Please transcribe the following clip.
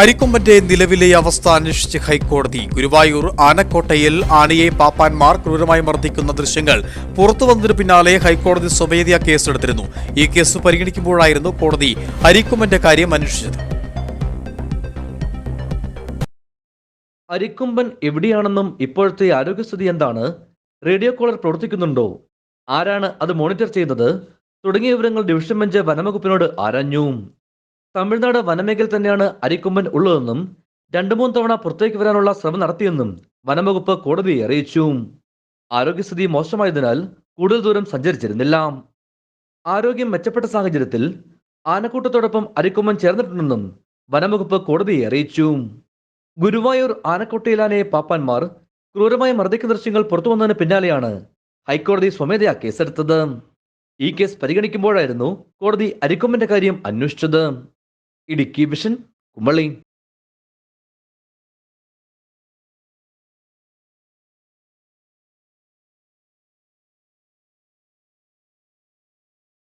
അരിക്കൊമ്പന്റെ നിലവിലെ അവസ്ഥ അന്വേഷിച്ച് ഹൈക്കോടതി. ഗുരുവായൂർ ആനക്കോട്ടയിൽ ആനയെ പാപ്പാൻമാർ ക്രൂരമായി മർദ്ദിക്കുന്ന ദൃശ്യങ്ങൾ പുറത്തു വന്നതിന് പിന്നാലെ ഹൈക്കോടതി സ്വമേധയാ കേസെടുത്തിരുന്നു. ഈ കേസ് പരിഗണിക്കുമ്പോഴായിരുന്നു കോടതി അരിക്കൊമ്പന്റെ കാര്യം അന്വേഷിച്ചത്. അരിക്കൊമ്പൻ എവിടെയാണെന്നും ഇപ്പോഴത്തെ ആരോഗ്യസ്ഥിതി എന്താണ്? റേഡിയോ കോളർ പ്രവർത്തിക്കുന്നുണ്ടോ? ആരാണ് അത് മോണിറ്റർ ചെയ്യുന്നത്? തുടങ്ങിയ വിവരങ്ങൾ ഡിവിഷൻ ബെഞ്ച് വനംവകുപ്പിനോട് ആരാഞ്ഞു? തമിഴ്നാട് വനമേഖല തന്നെയാണ് അരിക്കൊമ്പൻ ഉള്ളതെന്നും രണ്ടു മൂന്ന് തവണ പുറത്തേക്ക് വരാനുള്ള ശ്രമം നടത്തിയെന്നും വനംവകുപ്പ് കോടതിയെ അറിയിച്ചു. ആരോഗ്യസ്ഥിതി മോശമായതിനാൽ കൂടുതൽ ദൂരം സഞ്ചരിച്ചിരുന്നില്ല. ആരോഗ്യം മെച്ചപ്പെട്ട സാഹചര്യത്തിൽ ആനക്കൂട്ടത്തോടൊപ്പം അരിക്കൊമ്പൻ ചേർന്നിട്ടുണ്ടെന്നും വനംവകുപ്പ് കോടതിയെ അറിയിച്ചു. ഗുരുവായൂർ ആനക്കോട്ടയിലാനെ പാപ്പാന്മാർ ക്രൂരമായ മർദ്ദിക്കുന്ന ദൃശ്യങ്ങൾ പുറത്തു വന്നതിന് പിന്നാലെയാണ് ഹൈക്കോടതി സ്വമേധയാ കേസെടുത്തത്. ഈ കേസ് പരിഗണിക്കുമ്പോഴായിരുന്നു കോടതി അരിക്കൊമ്പന്റെ കാര്യം അന്വേഷിച്ചത്. ഇടുക്കി വിഷൻ കുമളി